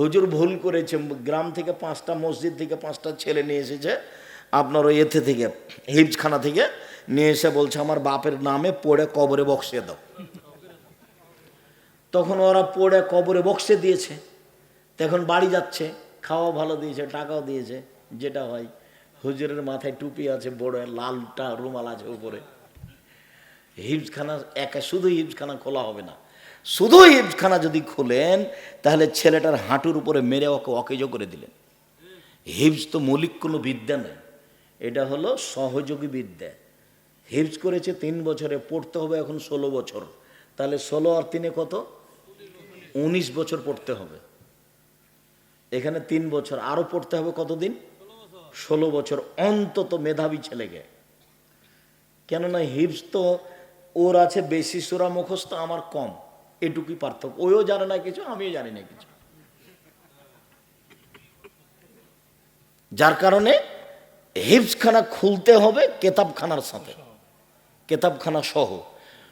হুজুর ভুল করেছে, গ্রাম থেকে পাঁচটা মসজিদ থেকে পাঁচটা ছেলে নিয়ে এসেছে, আপনার ওই এতে থেকে হিপসখানা থেকে নিয়ে এসে বলছে, আমার বাপের নামে পড়ে কবরে বক্সিয়ে দাও। তখন ওরা পড়ে কবরে বক্সে দিয়েছে। তখন বাড়ি যাচ্ছে, খাওয়া ভালো দিয়েছে, টাকাও দিয়েছে, যেটা হয়, হুজুরের মাথায় টুপি আছে, বড় লালটা রুমাল আছে উপরে। হিপসখানা একা শুধু হিপসখানা খোলা হবে না শুধু হিপসখানা যদি খোলেন, তাহলে ছেলেটার হাঁটুর উপরে মেরে ওকে অকেজো করে দিলেন। হিপস তো মৌলিক কোনো বিদ্যা নয়। এটা হলো সহযোগী বিদ্যা। হিপস করেছে তিন বছরে, পড়তে হবে এখন ষোলো বছর। তাহলে ষোলো আর তিনে কত? উনিশ বছর পড়তে হবে। এখানে তিন বছর। আরও পড়তে হবে কতদিন? ষোলো বছর। অন্তত মেধাবী ছেলেকে। কেননা হিপস তো, ওর আছে বেশি সুরা মুখস্থ, আমার কম। এটুকুই পার্থক্য। ওইও জানে না কিছু, আমিও জানি না কিছু। যার কারণে হিপসখানা খুলতে হবে কেতাবখানার সাথে। কেতাবখানা সহ।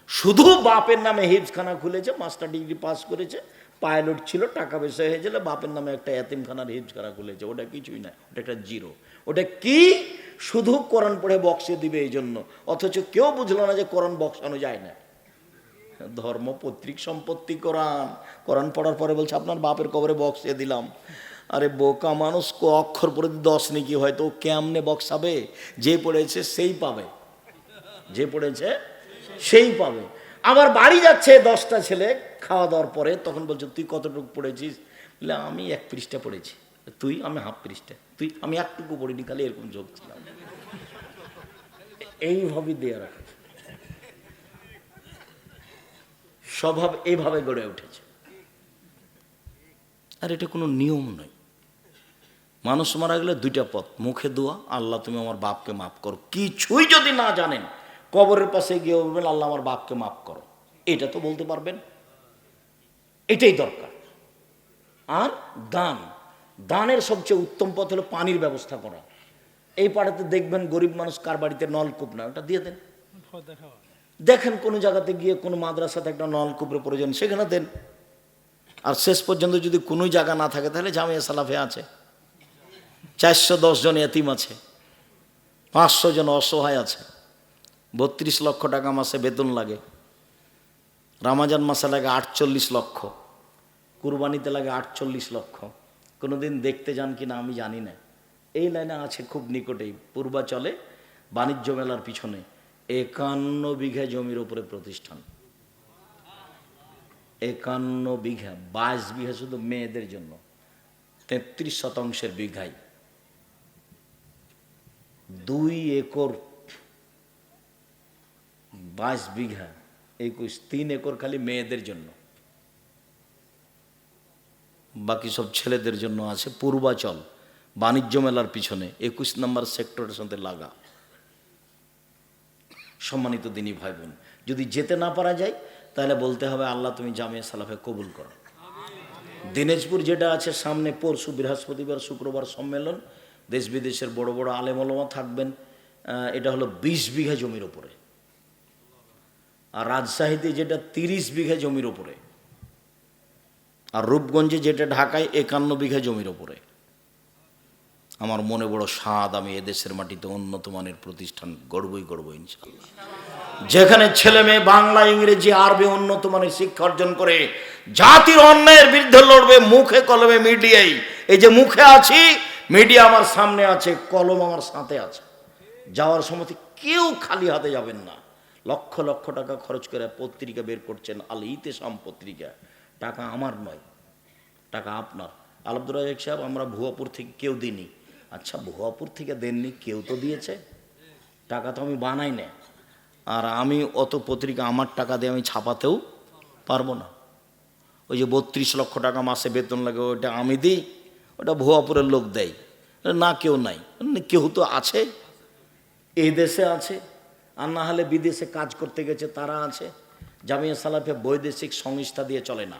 শুধু বাপের নামে হিপসখানা খুলেছে, মাস্টার ডিগ্রি পাস করেছে, পাইলট ছিল, টাকা পয়সা হয়ে গেলে বাপের নামে একটা এতিমখানার হিপসখানা খুলেছে। ওটা কিছুই না, ওটা একটা জিরো। ওটা কি? শুধু কোরআন পড়ে বক্সে দিবে এই জন্য অথচ কেউ বুঝলো না যে কোরআন বক্সানো যায় না। ধর্ম পত্রিক সম্পত্তি কোরআন। কোরআন পড়ার পরে বলছে, আপনার বাপের কবরে বক্স বক্সে দিলাম। আরে বোকা মানুষ, ক অক্ষর পড়ে দশ নাকি হয়তো কেমনে বক্সাবে যে পড়েছে সেই পাবে। যে পড়েছে সেই পাবে। আবার বাড়ি যাচ্ছে দশটা ছেলে, খাওয়া দাওয়ার পরে তখন বলছে, তুই কতটুকু পড়েছিস? বলে, আমি এক পৃষ্ঠা পড়েছি। তুই? আমি হাফ পৃষ্ঠা। তুই? আমি একটুকু পড়িনি, খালি এরকম যোগ ছিলাম। এইভাবে দেওয়া রাখা। স্বভাব এইভাবে গড়ে উঠেছে। আর এটা কোনো নিয়ম নয়। মানুষ মারা গেলে দুইটা পথ, মুখে দোয়া, আল্লাহ তুমি আমার বাপকে মাফ করো। কিছুই যদি না জানেন, কবরের পাশে গিয়ে বলবেন, আল্লাহ আমার বাপকে মাফ করো। এটা তো বলতে পারবেন। এটাই দরকার। আর দান। দানের সবচেয়ে উত্তম পথ হলো পানির ব্যবস্থা করা। এই পাড়াতে দেখবেন গরিব মানুষ কার বাড়িতে নলকূপ না, ওটা দিয়ে দেন। দেখেন কোনো জায়গাতে গিয়ে কোনো মাদ্রাসাতে একটা নলকূপের প্রয়োজন সেখানে দেন। আর শেষ পর্যন্ত যদি কোনো জায়গা না থাকে, তাহলে জামিয়া সালাফে আছে। চারশো দশ জন এতিম আছে। পাঁচশো জন অসহায় আছে। বত্রিশ লক্ষ টাকা মাসে বেতন লাগে। রামাজান মাসে লাগে আটচল্লিশ লক্ষ। কুরবানিতে লাগে আটচল্লিশ লক্ষ। কোনোদিন দেখতে যান কি না আমি জানি না। এই লাইনে আছে খুব নিকটেই। পূর্বাচলে বাণিজ্য মেলার পিছনে। একান্ন বিঘা জমির উপরে প্রতিষ্ঠান। একান্ন বিঘা, বাইশ বিঘা শুধু মেয়েদের জন্য। তেত্রিশ শতাংশের বিঘাই। দুই একর, বাইশ বিঘা, একুশ, তিন একর খালি মেয়েদের জন্য। বাকি সব ছেলেদের জন্য আছে পূর্বাচল, বাণিজ্য মেলার পিছনে, একুশ নম্বর সেক্টরের সাথে লাগা। সম্মানিত দিনী ভাই বোন যদি যেতে না পারা যায়, তাহলে বলতে হবে, আল্লাহ তুমি জামিয়া সালাফে কবুল করো। দিনাজপুর যেটা আছে, সামনে পরশু বৃহস্পতিবার, শুক্রবার সম্মেলন, দেশ বিদেশের বড় বড় আলেমলমা থাকবেন এটা হলো বিশ বিঘা জমির ওপরে আর রাজশাহীতে যেটা তিরিশ বিঘা জমির ওপরে আর রূপগঞ্জে যেটা ঢাকায় একান্ন বিঘা জমির ওপরে আমার মনে বড় স্বাদ আমি এদেশের মাটিতে উন্নত মানের প্রতিষ্ঠান গড়বই গড়বই ইনশাল্লাহ যেখানে ছেলে মেয়ে বাংলা, ইংরেজি, আরবি উন্নত মানের শিক্ষা অর্জন করে, জাতির অন্যায়ের বিরুদ্ধে লড়বে, মুখে কলমে মিডিয়াই। এই যে মুখে আছি, মিডিয়া আমার সামনে আছে, কলম আমার সাথে আছে। যাওয়ার সময় কেউ খালি হাতে যাবেন না। লক্ষ লক্ষ টাকা খরচ করে পত্রিকা বের করছেন, আল ইতেসাম পত্রিকা। টাকা আমার নয়, টাকা আপনার। আল সাহেব, আমরা ভুয়াপুর থেকে কেউ দিইনি। আচ্ছা ভুয়াপুর থেকে দেননি, কেউ তো দিয়েছে। টাকা তো আমি বানাই না। আর আমি অত পত্রিকা আমার টাকা দিয়ে আমি ছাপাতেও পারব না। ওই যে বত্রিশ লক্ষ টাকা মাসে বেতন লাগে, ওইটা আমি দিই, ওটা ভুয়াপুরের লোক দেয়। না, কেউ নাই। কেউ তো আছে। এই দেশে আছে। আর না হলে বিদেশে কাজ করতে গেছে, তারা আছে। জামিয়া সালাফে বৈদেশিক সংস্থা দিয়ে চলে না।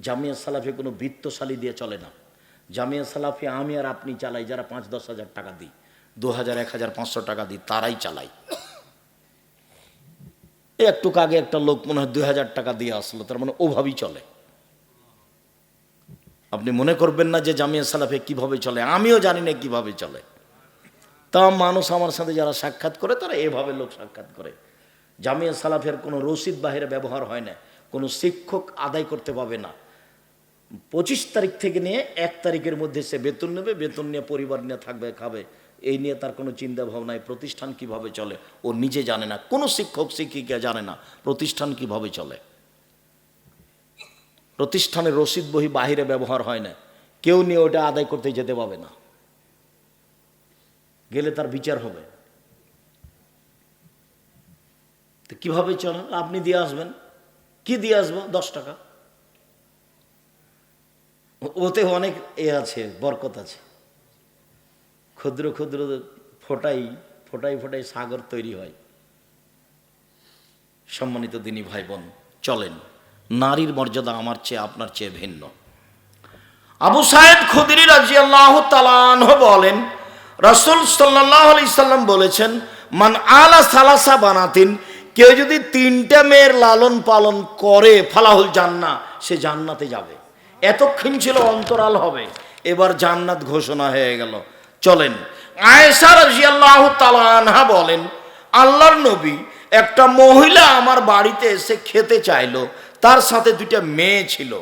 জামিয়া সালাফে কোনো বৃত্তশালী দিয়ে চলে না। জামিয়া সালাফে আমি আর আপনি চালাই, যারা পাঁচ দশ হাজার টাকা দিই, দু হাজার, এক হাজার, পাঁচশো টাকা দিই, তারাই চালাই একটু আগে একটা লোক মনে হয় দুই হাজার টাকা দিয়ে আসলো, তার মানে ওভাবেই চলে। আপনি মনে করবেন না যে জামিয়া সালাফে কীভাবে চলে, আমিও জানি না কীভাবে চলে। তা মানুষ আমার সাথে যারা সাক্ষাৎ করে, তারা এভাবে লোক সাক্ষাৎ করে। জামিয়া সালাফের কোনো রসিদ বাহিরে ব্যবহার হয় না, কোনো শিক্ষক আদায় করতে পাবে না। পঁচিশ তারিখ থেকে নিয়ে এক তারিখের মধ্যে সে বেতন নেবে, বেতন নিয়ে পরিবার নিয়ে থাকবে, খাবে। এই নিয়ে তার কোনো চিন্তা ভাবনায় প্রতিষ্ঠান কীভাবে চলে? ও নিজে জানে না। কোনো শিক্ষক, শিক্ষিকা জানে না প্রতিষ্ঠান কীভাবে চলে। প্রতিষ্ঠানের রসিদ বহি বাহিরে ব্যবহার হয় না। কেউ নিয়ে ওটা আদায় করতে যেতে পাবে না। গেলে তার বিচার হবে। তো কীভাবে চলেন আপনি দিয়ে আসবেন। কি দিয়ে আসব? দশ টাকা। ওতে অনেক এ আছে, বরকত আছে। ক্ষুদ্র ক্ষুদ্র ফোটাই ফোটাই ফোটাই সাগর তৈরি হয়। সম্মানিত দিনী ভাই বোন চলেন। নারীর মর্যাদা আমার চেয়ে আপনার চেয়ে ভিন্ন। আবু সাহেব খুদিরি রাজি আল্লাহ বলেন, রসুল সাল্লাহ আলি সাল্লাম বলেছেন, মান আলা সালাসা বানাতিন, কেউ যদি তিনটা মেয়ের লালন পালন করে, ফালাহুল জান্না সে জান্নাতে যাবে। এতক্ষণ ছিল অন্তরাল হবে, এবার জান্নাত ঘোষণা হয়ে গেল। চলেন, আয়েশা বলেন, আল্লাহর নবী একটা মহিলা আমার বাড়িতে এসে খেতে চাইলো, তার সাথে দুইটা মেয়ে ছিল।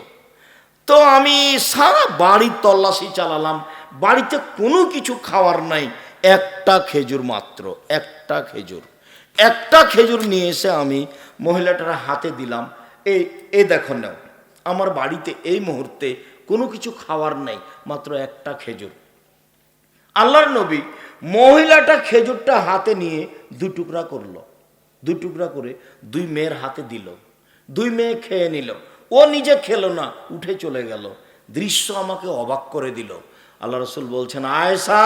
তো আমি সারা বাড়ির তল্লাশি চালালাম, বাড়িতে কোনো কিছু খাওয়ার নাই, একটা খেজুর মাত্র, একটা খেজুর। একটা খেজুর নিয়ে এসে আমি মহিলাটার হাতে দিলাম, এই এই দেখো নাও। আমার বাড়িতে এই মুহূর্তে কোনো কিছু খাওয়ার নাই, মাত্র একটা খেজুর। আল্লাহর নবী মহিলাটা খেজুরটা হাতে নিয়ে দু টুকরা করল। দু টুকরা করে দুই মেয়ের হাতে দিল। দুই মেয়ে খেয়ে নিল। ও নিজে খেলো না, উঠে চলে গেল। দৃশ্য আমাকে অবাক করে দিল। আল্লাহ রসুল বলছেন আয়সা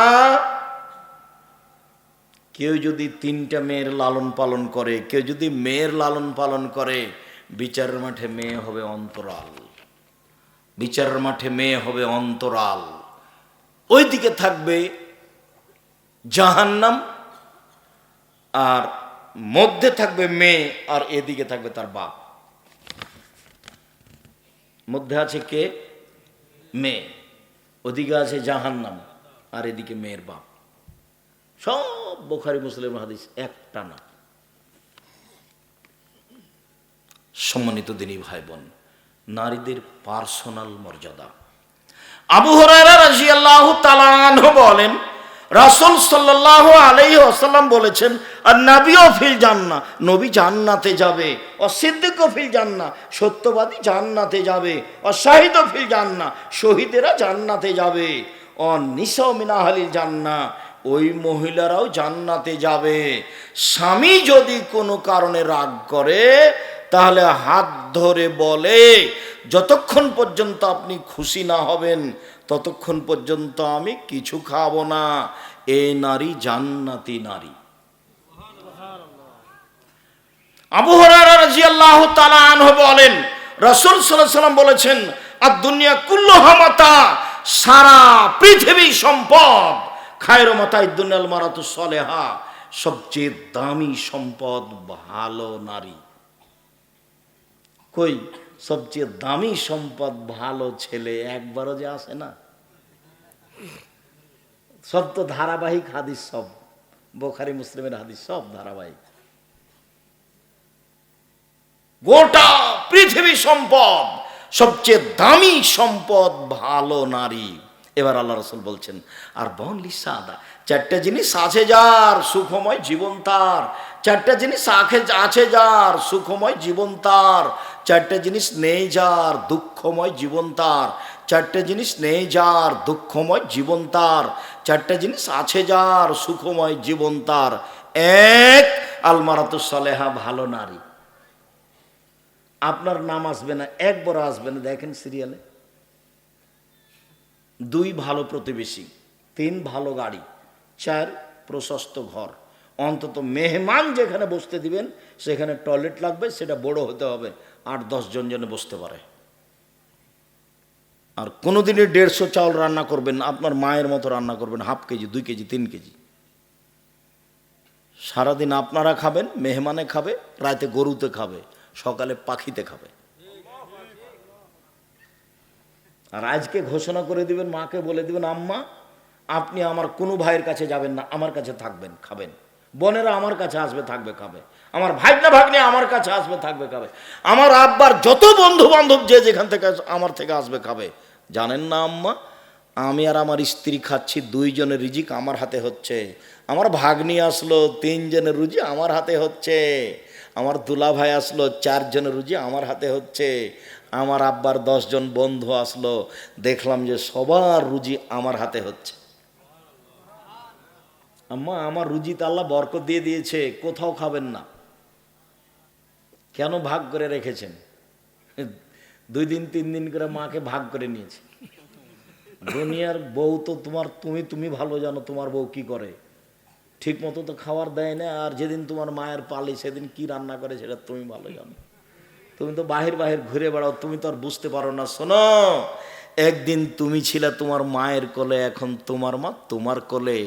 কেউ যদি তিনটা মেয়ের লালন পালন করে, কেউ যদি মেয়ের লালন পালন করে বিচারের মাঠে মেয়ে হবে অন্তরাল। বিচারের মাঠে মেয়ে হবে অন্তরাল। ওইদিকে থাকবে জাহান্নাম, আর মধ্যে থাকবে মেয়ে, আর এদিকে থাকবে তার বাপ। মধ্যে আছে কে? মেয়ে। ওদিকে আছে জাহান্নাম, আর এদিকে মেয়ের বাপ। সব বোখারি, মুসলিম হাদিস একটা না সম্মানিত দিনী ভাই বোন নারীদের পার্সোনাল মর্যাদা। আবু তাআলা আনহু বলেন, রাসূল সাল্লাল্লাহু আলাইহি ওয়াসাল্লাম বলেছেন আর নবীও ফিল জান্না নবী জান্নাতে যাবে ও সিদ্দিকও ফিল জান্না সত্যবাদী জান্নাতে যাবে ও শাহিদ ফিল জান্না শহীদেরা জান্নাতে যাবে ও নিসাও মিনাহালিল জান্না ওই মহিলারাও জান্নাতে যাবে। স্বামী যদি কোনো কারণে রাগ করে তাহলে হাত ধরে বলে, যতক্ষণ পর্যন্ত আপনি খুশি না হবেন, ততক্ষণ পর্যন্ত আমি কিছু খাব না। এ নারী জান্নাতি নারী। আবু হরারা রাদিয়াল্লাহু তাআলা আনহু বলেন, রাসূল সাল্লাম বলেছেন আর দুনিয়া কুল্লু হামাতা সারা পৃথিবী সম্পদ। খায়রু মাতাই দুনিয়াল মারাতু সলেহা, সবচেয়ে দামি সম্পদ ভালো নারী। কই, সবচেয়ে দামি সম্পদ ভালো ছেলে একবারও যে আসে না? সব তো ধারাবাহিক হাদিস সব, বোখারি মুসলিমের হাদিস সব ধারাবাহিক। গোটা পৃথিবী সম্পদ, সবচেয়ে দামি সম্পদ ভালো নারী। এবার আল্লাহ রসুল বলছেন, আর বনলি সাদা চারটা জিনিস আছে যার, সুখময় জীবন তার। চারটা জিনিস আখে আছে যার, সুখময় জীবন তার। চারটা জিনিস নেই যার, দুঃখময় জীবন তার। চারটে জিনিস নেই যার, দুঃখময় জীবন তার। চারটে জিনিস আছে যার, সুখময় জীবন তার। এক, আলমারাতুস সালেহা, ভালো নারী। আপনার নাম আসবে না, একবার আসবে না, দেখেন সিরিয়ালে। দুই ভালো প্রতিবেশী, তিন ভালো গাড়ি। চার প্রশস্ত ঘর। অন্তত মেহমান যেখানে বসতে দিবেন, সেখানে টয়লেট লাগবে, সেটা বড় হতে হবে। আট দশজন যেন বসতে পারে। আর কোনোদিনই দেড়শো চাউল রান্না করবেন আপনার মায়ের মতো রান্না করবেন, হাফ কেজি, দুই কেজি, তিন কেজি। সারাদিন আপনারা খাবেন, মেহমানে খাবে, রাতে গরুতে খাবে, সকালে পাখিতে খাবে। আর আজকে ঘোষণা করে দিবেন, মাকে বলে দিবেন, আম্মা আপনি আমার কোনো ভাইয়ের কাছে যাবেন না, আমার কাছে থাকবেন, খাবেন। বোনেরা আমার কাছে আসবে, থাকবে, খাবে। আমার ভাগনা ভাগ্নে আমার কাছে আসবে, থাকবে, খাবে। আমার আব্বার যত বন্ধু বান্ধব যে যেখান থেকে আমার থেকে আসবে, খাবে। জানেন না আম্মা, আমি আর আমার স্ত্রী খাচ্ছি, দুইজনের রিজিক আমার হাতে হচ্ছে। আমার ভাগ্নি আসলো, তিনজনের রুজি আমার হাতে হচ্ছে। আমার দুলা ভাই আসলো, চারজনের রুজি আমার হাতে হচ্ছে। আমার আব্বার দশজন বন্ধু আসলো, দেখলাম যে সবার রুজি আমার হাতে হচ্ছে। আম্মা, আমার রুজিতে আল্লাহ বরকত দিয়ে দিয়েছে, কোথাও খাবেন না। কেন ভাগ করে রেখেছেন? দুই দিন, তিন দিন করে মাকে ভাগ করে নিয়েছে। দুনিয়ার বউ তো তোমার, তুমি তুমি ভালো জানো তোমার বউ কি করে। ঠিক মতো তো খাবার দেয় না, আর যেদিন তোমার মায়ের পালি, সেদিন কি রান্না করে সেটা তুমি ভালো জানো। তুমি তো বাহির বাহির ঘুরে বেড়াও, তুমি তো আর বুঝতে পারো না। শোনো, একদিন তুমি ছিলে তোমার মায়ের কোলে, এখন তোমার মা তোমার কোলে।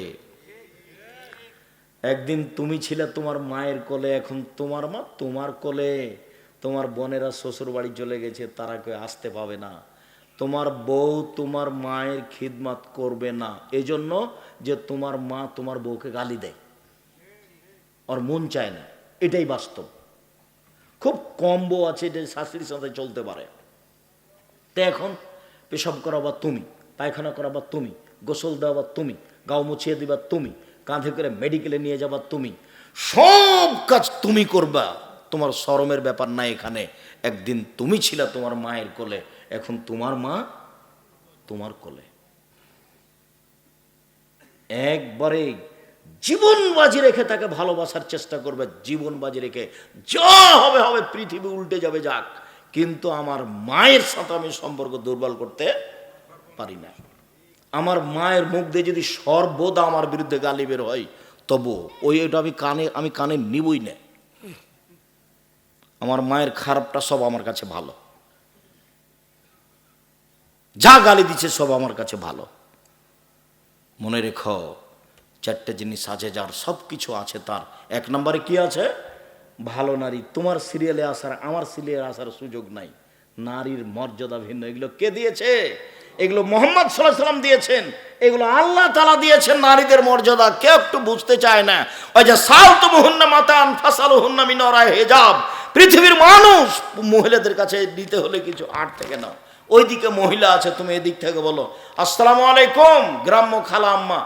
একদিন তুমি ছিলে তোমার মায়ের কোলে, এখন তোমার মা তোমার কোলে। তোমার বোনেরা শ্বশুর বাড়ি চলে গেছে, তারা কেউ আসতে পাবে না। তোমার বউ তোমার মায়ের খিদমাত করবে না। এজন্য যে তোমার মা তোমার বউকে গালি দেয়। ওর মন চায় না। এটাই বাস্তব। খুব কম বউ আছে যে শাশুড়ির সাথে চলতে পারে। তো এখন পেশাব করাবা তুমি, পায়খানা করাবা তুমি, গোসল দেওয়া তুমি, গাও মুছিয়ে দিবা তুমি কাঁধে করে মেডিকেলে নিয়ে যাবা তুমি। সব কাজ তুমি করবা। তোমার শরমের ব্যাপার নাই এখানে। একদিন তুমি ছিলা তোমার মায়ের কোলে। এখন তোমার মা তোমার কোলে। একবারে জীবন বাজি রেখে তাকে ভালোবাসার চেষ্টা করবে। জীবন বাজি রেখে যা হবে হবে, পৃথিবী উল্টে যাবে, যাক। কিন্তু আমার মায়ের সাথে আমি সম্পর্ক দুর্বল করতে পারি না। আমার মায়ের মুখ দিয়ে যদি সর্বদা আমার বিরুদ্ধে গালি বের হয়, তবু ওই ওটা আমি কানে আমি কানে নিবই না। আমার মায়ের খারাপটা সব আমার কাছে ভালো। যা গালি দিচ্ছে সব আমার কাছে ভালো। মনে রেখো, চারটে জিনিস আছে যার সব কিছু আছে তার। এক নম্বরে কি আছে? ভালো নারী। তোমার সিরিয়ালে আসার, আমার সিরিয়ালে আসার সুযোগ নাই। নারীর মর্যাদা ভিন্ন। এগুলো কে দিয়েছে? এগুলো মোহাম্মদ সাল্লাহ সাল্লাম দিয়েছেন, এগুলো আল্লাহ তালা দিয়েছেন নারীদের মর্যাদা, কেউ একটু বুঝতে চায় না। ওই যে সাল তো মাতান ফাসাল হুন্না মিনরা হেজাব। পৃথিবীর মানুষ মহিলাদের কাছে দিতে হলে কিছু আট থেকে নাও। ওইদিকে মহিলা আছে, তুমি এদিক থেকে বলো। আসসালামু আলাইকুম, গ্রাম্য খালাম্মা।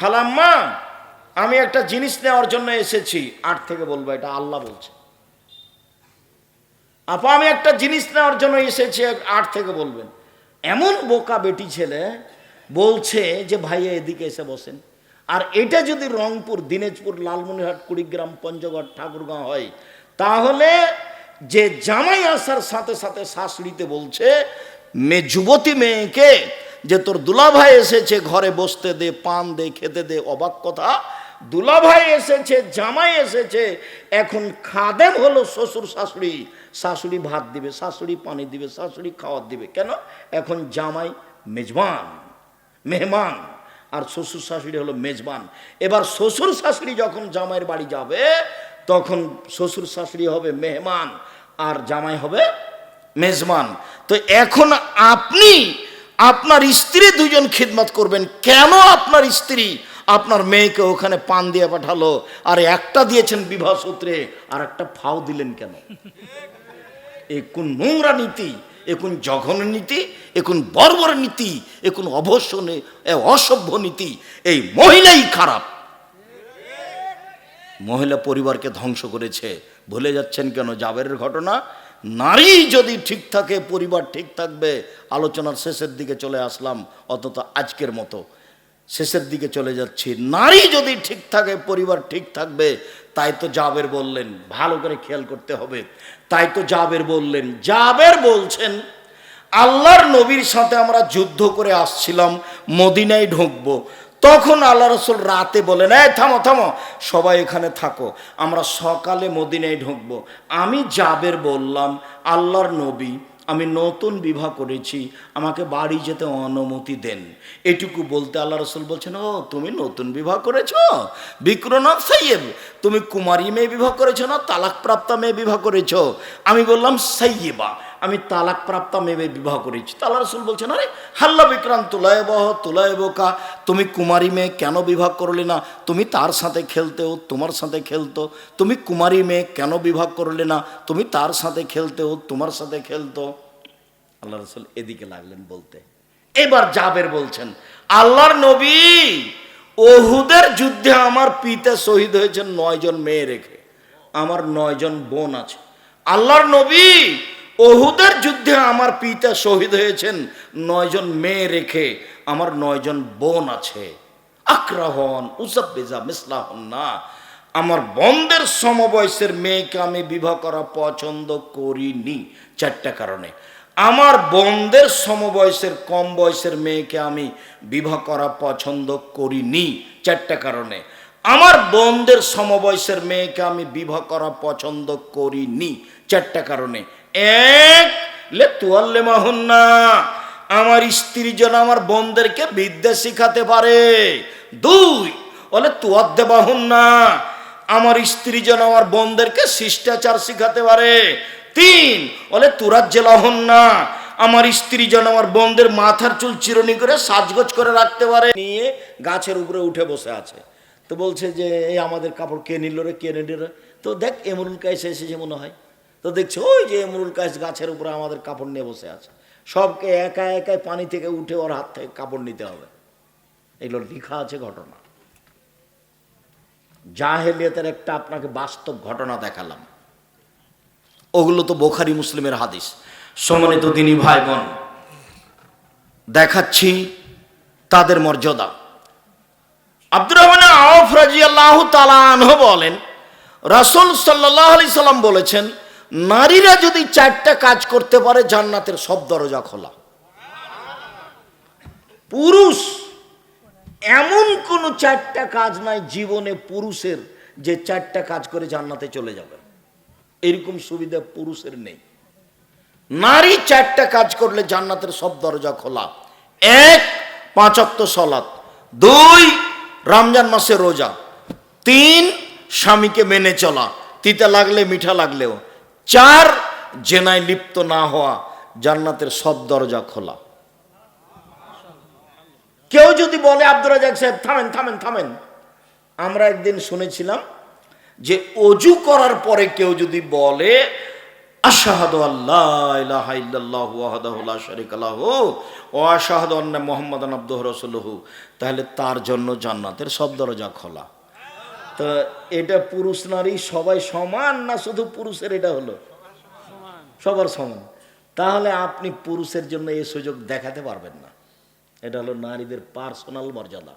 খালাম্মা, আমি একটা জিনিস নেওয়ার জন্য এসেছি। আট থেকে বলব, এটা আল্লাহ বলছে। আপা, আমি একটা জিনিস নেওয়ার জন্য এসেছি আট থেকে বলবেন। এমন বোকা বেটি ছেলে বলছে যে ভাইয়া এদিকে এসে বসেন। আর এটা যদি রংপুর, দিনাজপুর, লালমনিরহাট, কুড়িগ্রাম, পঞ্চগড়, ঠাকুরগাঁও হয়, তাহলে যে জামাই আসার সাথে সাথে শাশুড়িতে বলছে মেয়ে যুবতী মেয়েকে যে তোর দুলাভাই এসেছে, ঘরে বসতে দে, পান দে, খেতে দে, অবাক কথা দুলাভাই এসেছে, জামাই এসেছে, এখন খাদেম হলো শ্বশুর শাশুড়ি। শাশুড়ি ভাত দিবে, শাশুড়ি পানি দিবে, শাশুড়ি খাওয়ার দিবে। কেন? এখন জামাই মেজবান, মেহমান, আর শ্বশুর শাশুড়ি হলো মেজবান। এবার শ্বশুর শাশুড়ি যখন জামাইয়ের বাড়ি যাবে, তখন শ্বশুর শাশুড়ি হবে মেহমান, আর জামাই হবে মেজবান। তো এখন আপনি আপনার স্ত্রী দুজন খিদমত করবেন। কেন আপনার স্ত্রী? আপনার মেয়েকে ওখানে পান দিয়ে পাঠালো, আর একটা দিয়েছেন বিবাহ সূত্রে, আর একটা ফাও দিলেন কেন? এ কোন নোংরা নীতি এ কোন জঘন্য নীতি এ কোন বর্বর নীতি এ কোন অবশ্য অসভ্য নীতি, এই মহিলাই খারাপ। মহিলা পরিবারকে ধ্বংস করেছে। ভুলে যাচ্ছেন কেন? জাবেরের ঘটনা, নারী যদি ঠিক থাকে, পরিবার ঠিক থাকবে, আলোচনার শেষের দিকে চলে আসলাম, অন্তত আজকের মতো। শেষের দিকে চলে যাচ্ছি। নারী যদি ঠিক থাকে, পরিবার ঠিক থাকবে, তাই তো জাবের বললেন, ভালো করে খেয়াল করতে হবে। তাই তো জাবের বললেন। জাবের বলছেন, আল্লাহর নবীর সাথে আমরা যুদ্ধ করে আসছিলাম, মদিনায় ঢুকবো। তখন আল্লাহ রসুল রাতে বলেন, এই থামো থামো, সবাই এখানে থাকো, আমরা সকালে মদিনায় ঢুকবো। আমি জাবের বললাম, আল্লাহর নবী আমি নতুন বিবাহ করেছি, আমাকে বাড়ি যেতে অনুমতি দেন। এটুকু বলতে আল্লাহ রসুল বলছেন, ও, তুমি নতুন বিবাহ করেছ? বিক্রনাথ সাইয়েব তুমি কুমারী মেয়ে বিবাহ করেছ না, তালাকপ্রাপ্তা মেয়ে বিবাহ করেছ? আমি বললাম, সাইয়েবা। আমি তালাক প্রাপ্তা মেয়ে বিবাহ করেছি। তা আল্লাহ রসুল বলছেন, আরে, হাল্লা বিক্রান্ত তুলায় বহ তুলায় বোকা তুমি কুমারী মেয়ে কেন বিবাহ করলে না? তুমি তার সাথে খেলতেও, তোমার সাথে খেলতো। তুমি কুমারী মেয়ে কেন বিবাহ করলে না? তুমি তার সাথে খেলতেও, তোমার সাথে খেলতো। আল্লাহ রসুল এদিকে লাগলেন বলতে। এবার জাবের বলছেন, আল্লাহর নবী ওহুদের যুদ্ধে আমার পিতা শহীদ হয়েছেন নয়জন মেয়ে রেখে। আমার নয়জন বোন আছে। আল্লাহর নবী ওহুদের যুদ্ধে আমার পিতা শহীদ হয়েছেন, নয়জন মেয়ে রেখে আমার নয়জন বোন আছে। আক্রাহন উজাব্বেজা মিসলাহন না আমার বন্ধের সমবয়সের মেয়েকে আমি বিবাহ করা পছন্দ করিনি, চারটা কারণে। আমার বন্ধের সমবয়সের কম বয়সের মেয়েকে আমি বিবাহ করা পছন্দ করিনি, চারটা কারণে। আমার বন্ধের সমবয়সের মেয়েকে আমি বিবাহ করা পছন্দ করিনি, চারটা কারণে। এক, লে তুয়াল্লে মাহুন্না আমার স্ত্রী যেন আমার বোনদেরকে বিদ্যা শিখাতে পারে। দুই বলে তুয়ার দেবাহুন না আমার স্ত্রী যেন আমার বোনদেরকে শিষ্টাচার শিখাতে পারে। তিন বলে তুরাজ জেলাহন না আমার স্ত্রী যেন আমার বোনদের মাথার চুল চিরনি করে সাজগোজ করে রাখতে পারে। নিয়ে গাছের উপরে উঠে বসে আছে। তো বলছে যে এই আমাদের কাপড় কে নিল রে, কে নিল রে? তো দেখ, এমরুল কায়েস এসেছে মনে হয়। তো দেখছে, ওই যে এমরুল কায়েস গাছের উপরে আমাদের কাপড় নিয়ে বসে আছে। সবকে একা একাই পানি থেকে উঠে ওর হাত থেকে কাপড় নিতে হবে। এগুলো লেখা আছে ঘটনা। জাহেলিয়াতের একটা আপনাকে বাস্তব ঘটনা দেখালাম। ওগুলো তো বোখারি মুসলিমের হাদিস। সম্মানিত দিনী ভাই বোন দেখাচ্ছি তাদের মর্যাদা। আব্দুর রহমান আউফ রাজি আল্লাহ তালাহ বলেন, রাসুল সাল্লাহ আলি সাল্লাম বলেছেন নারীরা যদি চারটা কাজ করতে পারে, জান্নাতের সব দরজা খোলা। পুরুষ, এমন কোনো চারটা কাজ নাই জীবনে পুরুষের যে চারটা কাজ করে জান্নাতে চলে যাবে। এরকম সুবিধা পুরুষের নেই। নারী চারটা কাজ করলে জান্নাতের সব দরজা খোলা। এক পাঁচক্ত সলাৎ দুই, রমজান মাসে রোজা। তিন, স্বামীকে মেনে চলা। তিতা লাগলে, মিঠা লাগলেও। চার, জেনায় লিপ্ত না হওয়া, জান্নাতের সব দরজা খোলা। কেউ যদি বলে, আব্দুর রাজাক সাহেব, থামেন থামেন থামেন। আমরা একদিন শুনেছিলাম যে অজু করার পরে কেউ যদি বলে, আশাহাদু আল্লাহ ইলাহা ইল্লাল্লাহু ওয়াহদাহু লা শারীকা লাহু ওয়া আশহাদু আন্না মুহাম্মাদান আবদুহু রাসূলুহু, তাহলে তার জন্য জান্নাতের সব দরজা খোলা। তো এটা পুরুষ নারী সবাই সমান না শুধু পুরুষের এটা হলো? সবার সমান। তাহলে আপনি পুরুষের জন্য এই সুযোগ দেখাতে পারবেন না। এটা হলো নারীদের পার্সোনাল মর্যাদা।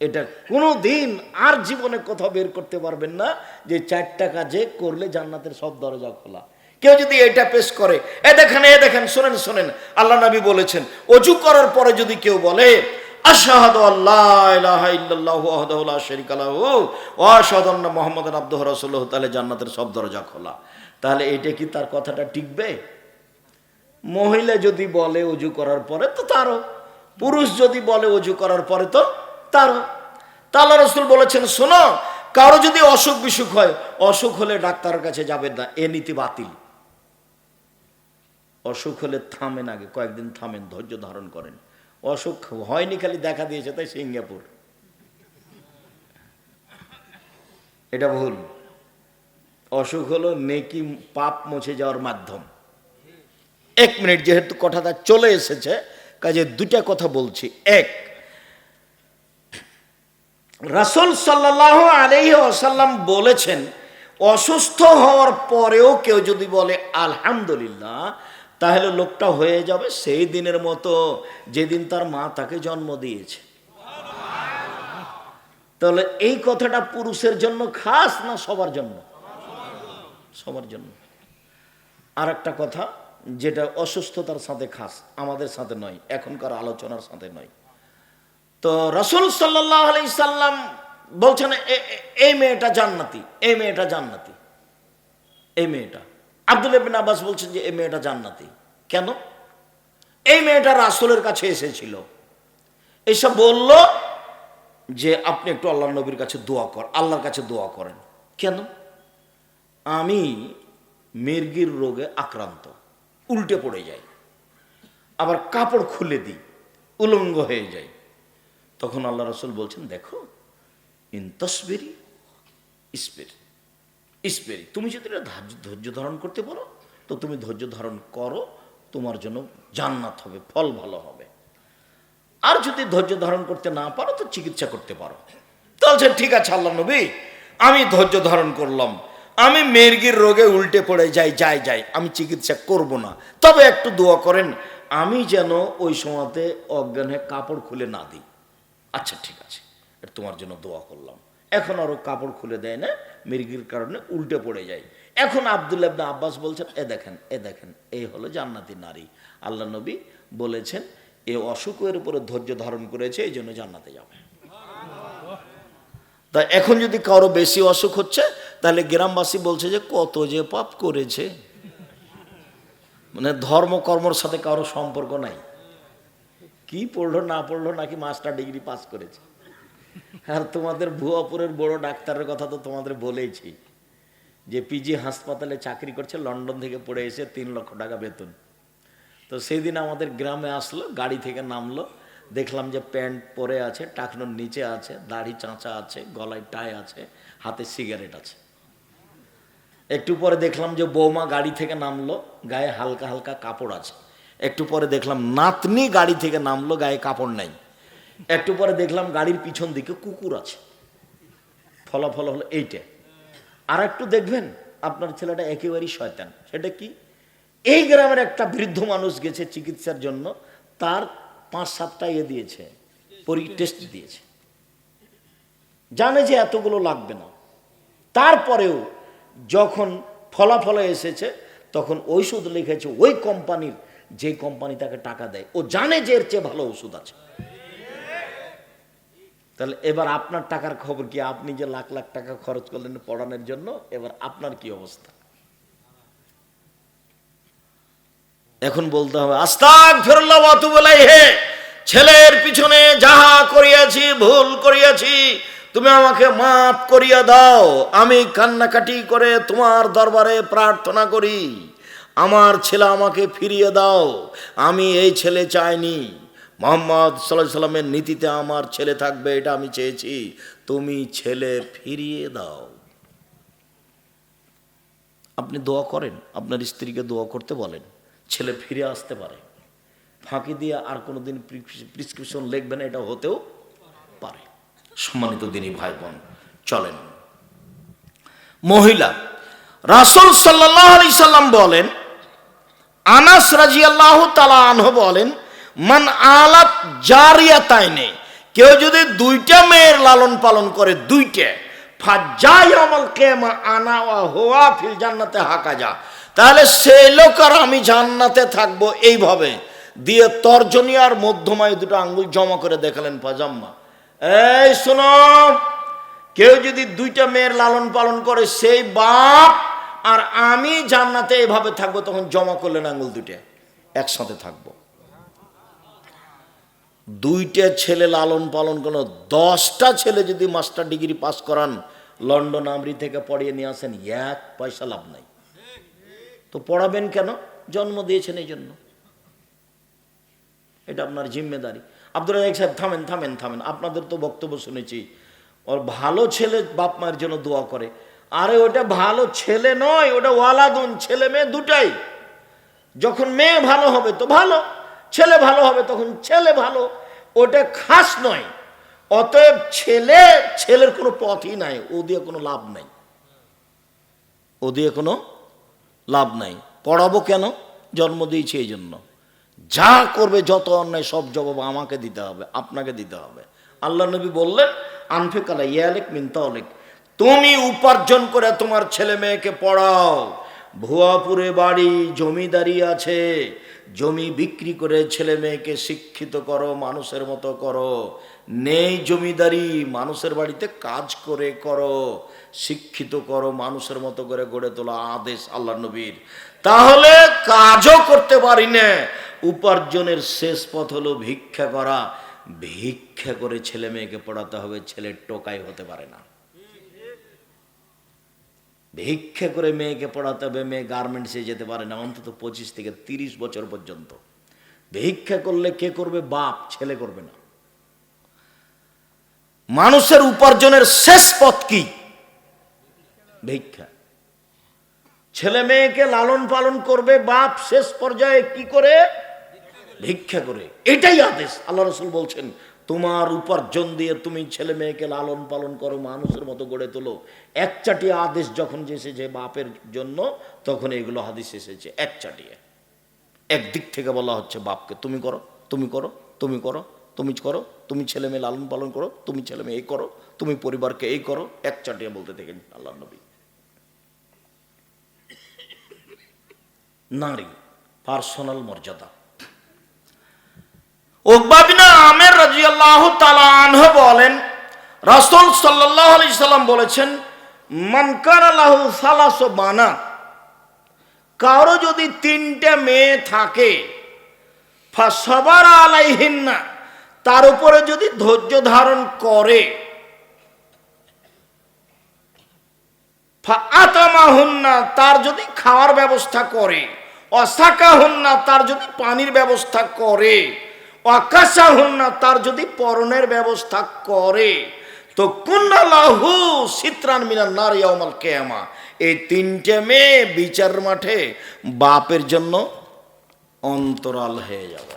এটা কোনো দিন আর জীবনে কোথাও বের করতে পারবেন না যে চারটা কাজে করলে জান্নাতের সব দরজা খোলা। কেউ যদি এটা পেশ করে, এ দেখেন এ দেখেন, শোনেন শোনেন। আল্লাহ নবী বলেছেন, অজু করার পরে যদি কেউ বলে তাহলে জান্নাতের সব দরজা খোলা। তাহলে এটা কি তার কথাটা টিকবে? মহিলা যদি বলে অজু করার পরে তো তারও। পুরুষ যদি বলে অজু করার পরে তো তারও। তাল্লা রসুল বলেছেন, শোনো, কারও যদি অসুখ বিসুখ হয়, অসুখ হলে ডাক্তারের কাছে যাবেন না। এ নীতি বাতিল। অসুখ হলে থামেন আগে, কয়েকদিন থামেন, ধৈর্য ধারণ করেন। অসুখ হয়নি, খালি দেখা দিয়েছে, তাই সিঙ্গাপুর। এটা ভুল। অসুখ হলো নেকি পাপ মুছে যাওয়ার মাধ্যম। এক মিনিট, যেহেতু কথাটা চলে এসেছে, কাজে দুটা কথা বলছি। এক, রাসুল সাল্লাহ আলহি আসাল্লাম বলেছেন, অসুস্থ হওয়ার পরেও কেউ যদি বলে, আলহামদুলিল্লাহ তাহলে লোকটা হয়ে যাবে সেই দিনের মতো যেদিন তার মা তাকে জন্ম দিয়েছে। তাহলে এই কথাটা পুরুষের জন্য খাস না সবার জন্য? সবার জন্য। আর একটা কথা, যেটা অসুস্থতার সাথে খাস, আমাদের সাথে নয়, এখনকার আলোচনার সাথে নয়। তো রসুল সাল্লাম বলছেন, "এ- এ- এই মেয়েটা জান্নাতি এই মেয়েটা জান্নাতি এই মেয়েটা। আব্দুল ইবিন আব্বাস বলছেন যে, এই মেয়েটা জান্নাতি। কেন? এই মেয়েটা রাসুলের কাছে এসেছিল। এসব বলল যে, আপনি একটু আল্লাহ নবীর কাছে দোয়া কর, আল্লাহর কাছে দোয়া করেন। কেন? আমি মির্গির রোগে আক্রান্ত, উল্টে পড়ে যাই। আবার কাপড় খুলে দিই, উলঙ্গ হয়ে যাই। তখন আল্লাহ রসুল বলছেন, দেখো, ইন তসবেরি ইস্পেরি ইস্পেরি তুমি যদি ধৈর্য ধারণ করতে পারো, তো তুমি ধৈর্য ধারণ করো, তোমার জন্য জান্নাত হবে, ফল ভালো হবে। আর যদি ধৈর্য ধারণ করতে না পারো, তো চিকিৎসা করতে পারো। তো বলছেন ঠিক আছে, আল্লাহ নবী, আমি ধৈর্য ধারণ করলাম। আমি মেরগির রোগে উল্টে পড়ে যাই যাই যাই, আমি চিকিৎসা করব না। তবে একটু দোয়া করেন, আমি যেন ওই সময়তে অজ্ঞান কাপড় খুলে না দিই। আচ্ছা ঠিক আছে তোমার জন্য দোয়া করলাম। এখন আরও কাপড় খুলে দেয় না মির্গির কারণে উল্টে পড়ে যায়। এখন আবদুল্লাহ ইবনে আব্বাস বলছেন, এ দেখেন এ দেখেন, এই হলো জান্নাতি নারী। আল্লাহ নবী বলেছেন, এ অসুখের উপরে ধৈর্য ধারণ করেছে, এই জন্য জান্নাতে যাবে। তা এখন যদি কারও বেশি অসুখ হচ্ছে, তাহলে গ্রামবাসী বলছে যে, কত যে পাপ করেছে। মানে ধর্ম কর্মর সাথে কারও সম্পর্ক নাই। কি পড়ল না পড়ল নাকি মাস্টার ডিগ্রি পাস করেছে? আর তোমাদের ভুয়াপুরের বড় ডাক্তারের কথা তো তোমাদের বলেইছি। যে পিজি হাসপাতালে চাকরি করছে, লন্ডন থেকে পড়ে এসে তিন লক্ষ টাকা বেতন। তো সেই দিন আমাদের গ্রামে আসলো, গাড়ি থেকে নামলো, দেখলাম যে প্যান্ট পরে আছে টাকনোর নিচে আছে, দাড়ি চাঁচা আছে, গলায় টাই আছে, হাতে সিগারেট আছে। একটু পরে দেখলাম যে বৌমা গাড়ি থেকে নামলো, গায়ে হালকা হালকা কাপড় আছে। একটু পরে দেখলাম নাতনি গাড়ি থেকে নামলো, গায়ে কাপড় নাই। একটু পরে দেখলাম গাড়ির পিছন দিকে কুকুর আছে। ফলাফল হলো এইটা। আর একটু দেখবেন, আপনার ছেলেটা একেবারেই শয়তান। সেটা কি? এই গ্রামের একটা বৃদ্ধ মানুষ গেছে চিকিৎসার জন্য, তার পাঁচ সাতটা ইয়ে দিয়েছে টেস্ট দিয়েছে। জানে যে এতগুলো লাগবে না। তারপরেও যখন ফলাফলে এসেছে, তখন ঔষধ লিখেছে ওই কোম্পানির, যে কোম্পানি তাকে টাকা দেয়। ও জানে যে এর চেয়ে ভালো ওষুধ আছে। তাহলে এবার আপনার টাকার খবর কি? আপনি যে লাখ লাখ টাকা খরচ করলেন পড়ানোর জন্য, এবার আপনার কি অবস্থা? এখন বলতে হবে আস্তাক ফেরল্লাহ হে ছেলের পিছনে যাহা করিয়াছি, ভুল করিয়াছি, তুমি আমাকে মাফ করিয়া দাও। আমি কান্নাকাটি করে তোমার দরবারে প্রার্থনা করি। আমার ছেলে আমাকে ফিরিয়ে দাও। আমি এই ছেলে চাইনি। মোহাম্মদ সাল্লাহ সাল্লামের নীতিতে আমার ছেলে থাকবে, এটা আমি চেয়েছি। তুমি ছেলে ফিরিয়ে দাও। আপনি দোয়া করেন, আপনার স্ত্রীকে দোয়া করতে বলেন, ছেলে ফিরে আসতে পারে। ফাঁকি দিয়ে আর কোনো দিন প্রিসক্রিপশন লিখবেন এটা হতেও পারে। সম্মানিত দিনী ভাই বোন চলেন। মহিলা, রাসুল সাল্লাহ আলি সাল্লাম বলেন, আনাস রাজি আল্লাহ তালা আনহ বলেন মান আলাত জারিয়া তাইনে কেউ যদি দুইটা মেয়ের লালন পালন করে দুইটা ফাজাই আমল কেমা আনা হোয়া ফিল জান্নাতে হাকা যা। তাহলে সেই লোক আর আমি জান্নাতে থাকব এইভাবে। দিয়ে তর্জনী আর মধ্যমায় দুটো আঙ্গুল জমা করে দেখালেন পাজাম্মা। এই শোনো, কেউ যদি দুইটা মেয়ের লালন পালন করে সেই বাপ আর আমি জান্নাতে এভাবে থাকব, তখন জমা করলেন আঙ্গুল দুইটা। একসাথে থাকব। দুইটা ছেলে লালন পালন করল। দশটা ছেলে যদি মাস্টার ডিগ্রি পাস করান, লন্ডন, আমরি থেকে পড়িয়ে নিয়ে আসেন, এক পয়সা লাভ নাই। তো পড়াবেন কেন? জন্ম দিয়েছেন এই জন্য এটা আপনার জিম্মেদারি। আব্দুল রাজাক সাহেব, থামেন থামেন থামেন। আপনাদের তো বক্তব্য শুনেছি। ওর ভালো ছেলে বাপ মায়ের জন্য দোয়া করে। আরে ওটা ভালো ছেলে নয়, ওটা ওয়ালাদুন ছেলে মেয়ে দুটাই। যখন মেয়ে ভালো হবে তো ভালো। ছেলে ভালো হবে তখন ছেলে ভালো। ওটা খাস নয়। অতএব ছেলে, ছেলের কোনো পথই নাই। ও দিয়ে কোনো লাভ নাই। ও দিয়ে কোনো লাভ নাই। পড়াবো কেন? জন্ম দিয়েছি এই জন্য। যা করবে, যত অন্যায় সব জবাব আমাকে দিতে হবে, আপনাকে দিতে হবে। আল্লাহ নবী বললেন, আনফেকালা ইয়ালেক মিনতালেক তুমি উপার্জন করে তোমার ছেলে মেয়েকে পড়াও। ভুয়াপুরে বাড়ি, জমিদারি আছে। জমি বিক্রি করে ছেলে মেয়েকে শিক্ষিত করো, মানুষের মতো করো। নেই জমিদারি, মানুষের বাড়িতে কাজ করে করো। শিক্ষিত করো, মানুষের মতো করে গড়ে তোলা আদেশ আল্লাহ নবীর। তাহলে কাজও করতে পারি না। উপার্জনের শেষ পথ হলো ভিক্ষা করা। ভিক্ষা করে ছেলে মেয়েকে পড়াতে হবে ছেলে টোকাই হতে পারে না। ভিক্ষা করে মেয়েকে পড়াতে হবে, মেয়ে গার্মেন্টসে যেতে পারে না, অন্তত পঁচিশ থেকে তিরিশ বছর পর্যন্ত। ভিক্ষা করলে কে করবে? বাপ, ছেলে করবে না। মানুষের উপার্জনের শেষ পথ কি? ভিক্ষা। ছেলে মেয়েকে লালন পালন করবে, বাপ শেষ পর্যায়ে কি করে? ভিক্ষা করে। এটাই আদেশ, আল্লাহ রসুল বলছেন তোমার উপার্জন দিয়ে তুমি ছেলে মেয়েকে লালন পালন করো, মানুষের মতো গড়ে তোলো। এক চাটিয়ে আদেশ যখন এসেছে বাপের জন্য, তখন এগুলো হাদিস এসেছে এক চাটিয়ে একদিক থেকে বলা হচ্ছে বাপকে তুমি করো তুমি করো তুমি করো তুমি করো, তুমি ছেলে মেয়ে লালন পালন করো, তুমি ছেলে মেয়ে এই করো, তুমি পরিবারকে এই করো এক চাটিয়ে বলতে দেখেন আল্লাহ নবী। নারী পার্সোনাল মর্যাদা। ওকবাবিনা আমের রাজিয়াল্লাহ তালানহ বলেন, রাসূল সাল্লাল্লাহু আলাইহি সাল্লাম বলেছেন মানকার আল্লাহ সালাস বানা কারও যদি তিনটে মেয়ে থাকে সবার আলাইহিন্না, তার উপরে যদি ধৈর্য ধারণ করে আতামা হুন্না তার যদি খাওয়ার ব্যবস্থা করে অসাকা হুন্না তার যদি পানির ব্যবস্থা করে অকাশা হুন্না তার যদি পরনের ব্যবস্থা করে, তো কুন্নালাহু সিত্রান মিনার নারিয়ামাল কেয়ামা। এই তিনটে মেয়ে বিচার মাঠে বাপের জন্য অন্তরাল হয়ে যাবে।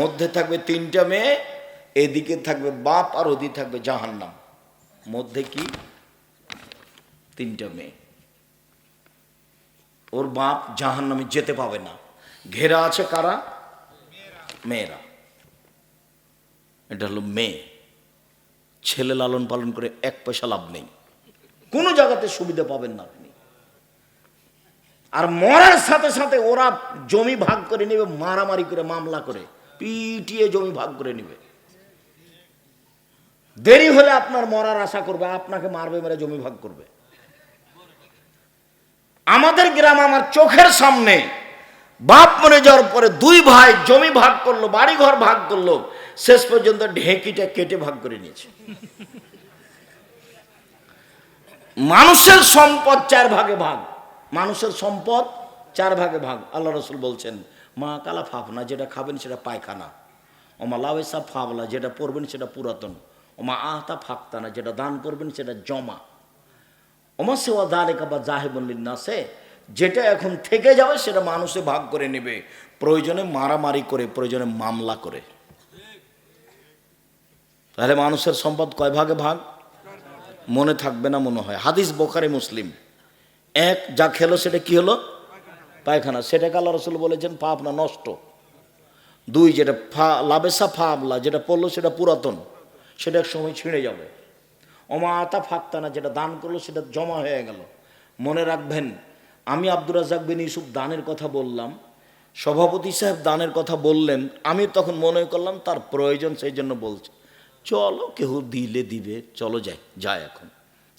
মধ্যে থাকবে তিনটা মেয়ে, এদিকে থাকবে বাপ আর ওদিকে থাকবে জাহান্নাম। মধ্যে কি? তিনটা মেয়ে। ওর বাপ জাহান নামে যেতে পাবে না। ঘেরা আছে কারা? মেয়েরা। এটা হলো মেয়ে। ছেলে লালন পালন করে এক পয়সা লাভ নেই। কোনো জায়গাতে সুবিধা পাবেন না আপনি। আর মরার সাথে সাথে ওরা জমি ভাগ করে নেবে, মারামারি করে, মামলা করে, পিটিয়ে জমি ভাগ করে নেবে। দেরি হলে আপনার মরার আশা করবে, আপনাকে মারবে, মেরে জমি ভাগ করবে। আমাদের গ্রাম আমার চোখের সামনে বাপ মরে যাওয়ার পরে দুই ভাই জমি ভাগ করল বাড়ি ঘর ভাগ করল, শেষ পর্যন্ত ঢেঁকিটা কেটে ভাগ করে নিয়েছে। মানুষের সম্পদ চার ভাগে ভাগ। মানুষের সম্পদ চার ভাগে ভাগ। আল্লাহ রসুল বলছেন, মা কালা ফাফনা, যেটা খাবেন সেটা পায়খানা। ওমা লাউসা ফাবলা, যেটা পরবেন সেটা পুরাতন। ওমা আহতা ফাঁকতানা, যেটা দান করবেন সেটা জমা। অমাসেওয়া দালেকা বা জাহেবুল্লিন নাসে যেটা এখন থেকে যাবে সেটা মানুষে ভাগ করে নেবে। প্রয়োজনে মারামারি করে, প্রয়োজনে মামলা করে। তাহলে মানুষের সম্পদ কয় ভাগে ভাগ? মনে থাকবে না মনে হয়। হাদিস বোখারে মুসলিম। এক, যা খেলো সেটা কি হলো? পায়খানা। সেটাকে আল্লাহ রসুল বলেছেন, পাপনা নষ্ট। দুই, যেটা ফা, লাবেসা ফাবলা যেটা পড়ল সেটা পুরাতন। সেটা এক সময় ছিঁড়ে যাবে। অমা আতা ফাঁকতানা, যেটা দান করল সেটা জমা হয়ে গেল। মনে রাখবেন আমি আব্দুর রাজাক বিন ইউসুফ দানের কথা বললাম, সভাপতি সাহেব দানের কথা বললেন, আমি তখন মনে করলাম তার প্রয়োজন সেই জন্য বলছে। চলো কেউ দিলে দিবে, চলো যাই যায় এখন।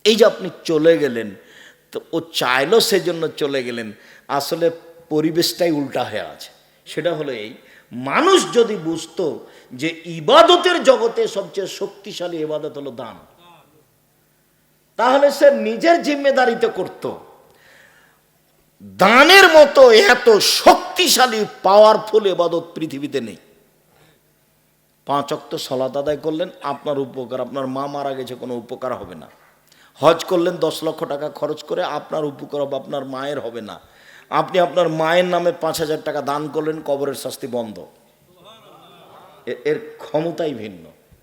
এই যে আপনি চলে গেলেন, তো ও চাইলো সেজন্য চলে গেলেন, আসলে পরিবেশটাই উল্টা হয়ে আছে। সেটা হলো এই, মানুষ যদি বুঝতো যে ইবাদতের জগতে সবচেয়ে শক্তিশালী ইবাদত হলো দান, তাহলে সে নিজের জিম্মেদারিতে করত। দানের মতো এত শক্তিশালী পাওয়ারফুল এবাদত পৃথিবীতে নেই। পাঁচ অক্ত সলাত আদায় করলেন, আপনার উপকার, আপনার মা মারা গেছে, কোনো উপকার হবে না। হজ করলেন, দশ লক্ষ টাকা খরচ করে আপনার উপকার হবে, আপনার মায়ের হবে না। আপনি আপনার মায়ের নামে পাঁচ হাজার টাকা দান করলেন, কবরের শাস্তি বন্ধ। এর ক্ষমতাই ভিন্ন।